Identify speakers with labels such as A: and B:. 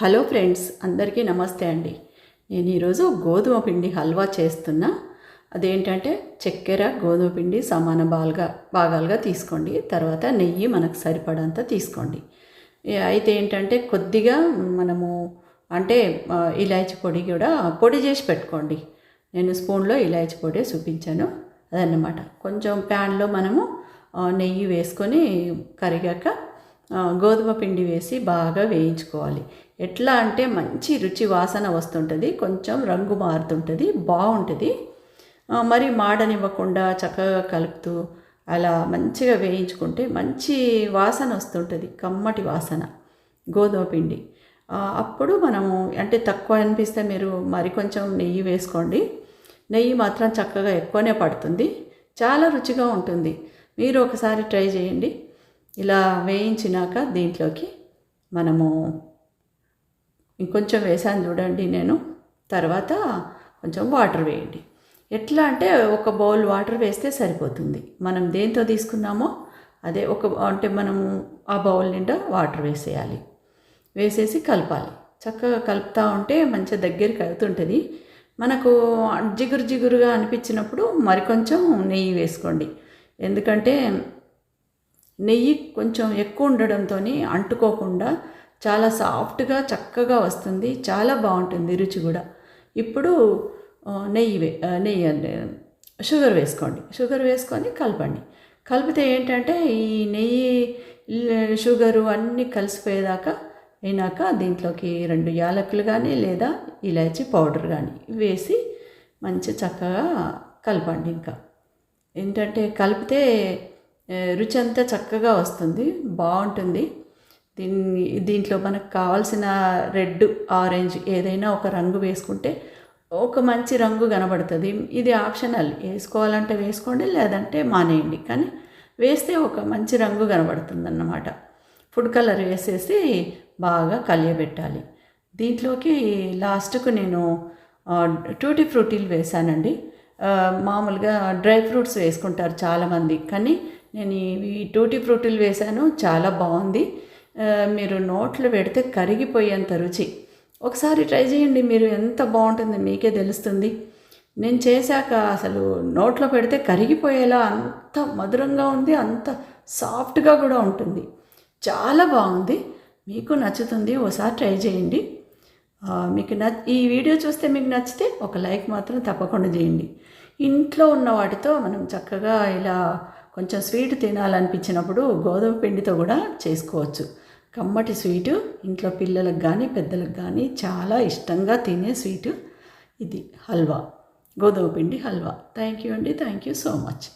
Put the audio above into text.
A: Hello friends అందరికీ నమస్తే అండి. నేను ఈరోజు గోధుమ పిండి హల్వా చేస్తున్నా. అదేంటంటే చక్కెర గోధుమ పిండి సమాన భాగాలుగా భాగాలుగా తీసుకోండి. తర్వాత నెయ్యి మనకు సరిపడంత తీసుకోండి. అయితే ఏంటంటే కొద్దిగా మనము అంటే ఇలాచి పొడి కూడా పొడి చేసి పెట్టుకోండి. నేను స్పూన్లో ఇలాచి పొడి చూపించాను. అదన్నమాట. కొంచెం ప్యాన్లో మనము నెయ్యి వేసుకొని కరిగాక గోధుమ పిండి వేసి బాగా వేయించుకోవాలి. ఎట్లా అంటే మంచి రుచి వాసన వస్తుంటుంది కొంచెం రంగు మారుతుంటుంది బాగుంటుంది. మరి మాడనివ్వకుండా చక్కగా కలుపుతూ అలా మంచిగా వేయించుకుంటే మంచి వాసన వస్తుంటుంది కమ్మటి వాసన గోధుమ పిండి. అప్పుడు మనము అంటే తక్కువ అనిపిస్తే మీరు మరి కొంచెం నెయ్యి వేసుకోండి. నెయ్యి మాత్రం చక్కగా ఎక్కువనే పడుతుంది చాలా రుచిగా ఉంటుంది. మీరు ఒకసారి ట్రై చేయండి. ఇలా వేయించినాక దీంట్లోకి మనము ఇంకొంచెం వేసాను చూడండి నేను. తర్వాత కొంచెం వాటర్ వేయండి. ఎట్లా అంటే ఒక బౌల్ వాటర్ వేస్తే సరిపోతుంది. మనం దేంతో తీసుకున్నామో అదే ఒక అంటే మనము ఆ బౌల్ నిండా వాటర్ వేసేయాలి. వేసేసి కలపాలి. చక్కగా కలుపుతూ ఉంటే మంచిగా దగ్గరికి అవుతుంటుంది. మనకు జిగురు జిగురుగా అనిపించినప్పుడు మరికొంచెం నెయ్యి వేసుకోండి. ఎందుకంటే నెయ్యి కొంచెం ఎక్కువ ఉండడంతో అంటుకోకుండా చాలా సాఫ్ట్గా చక్కగా వస్తుంది. చాలా బాగుంటుంది రుచి కూడా. ఇప్పుడు నెయ్యి వే నెయ్యి షుగర్ వేసుకోండి. షుగర్ వేసుకొని కలపండి. కలిపితే ఏంటంటే ఈ నెయ్యి షుగరు అన్నీ కలిసిపోయేదాకా అయినాక దీంట్లోకి రెండు యాలకులు కానీ లేదా ఇలాచి పౌడర్ కానీ వేసి మంచి చక్కగా కలపండి ఇంకా. ఏంటంటే కలిపితే రుచి అంతా చక్కగా వస్తుంది బాగుంటుంది. దీన్ని దీంట్లో మనకు కావాల్సిన రెడ్ ఆరెంజ్ ఏదైనా ఒక రంగు వేసుకుంటే ఒక మంచి రంగు కనబడుతుంది. ఇది ఆప్షనల్ వేసుకోవాలంటే వేసుకోండి లేదంటే మానేయండి. కానీ వేస్తే ఒక మంచి రంగు కనబడుతుంది అన్నమాట ఫుడ్ కలర్ వేసేసి బాగా కలియబెట్టాలి. దీంట్లోకి లాస్ట్కు నేను టూటీ ఫ్రూటీలు వేసానండి మామూలుగా డ్రై ఫ్రూట్స్ వేసుకుంటారు చాలామంది. కానీ నేను ఈ టూటీ ఫ్రూటీలు వేశాను చాలా బాగుంది. మీరు నోట్లో పెడితే కరిగిపోయేంత రుచి. ఒకసారి ట్రై చేయండి మీరు ఎంత బాగుంటుందో మీకే తెలుస్తుంది. నేను చేశాక అసలు నోట్లో పెడితే కరిగిపోయేలా అంత మధురంగా ఉంది అంత సాఫ్ట్గా కూడా ఉంటుంది. చాలా బాగుంది. మీకు నచ్చుతుంది ఒకసారి ట్రై చేయండి. మీకు న ఈ వీడియో చూస్తే మీకు నచ్చితే ఒక లైక్ మాత్రం తప్పకుండా చేయండి. ఇంట్లో ఉన్న వాటితో మనం చక్కగా ఇలా కొంచెం స్వీట్ తినాలనిపించినప్పుడు గోధుమ పిండితో కూడా చేసుకోవచ్చు. కమ్మటి స్వీటు ఇంట్లో పిల్లలకు కానీ పెద్దలకు కానీ చాలా ఇష్టంగా తినే స్వీటు ఇది హల్వా. గోధుమ పిండి హల్వా. థ్యాంక్ యూ అండి. Thank you so much.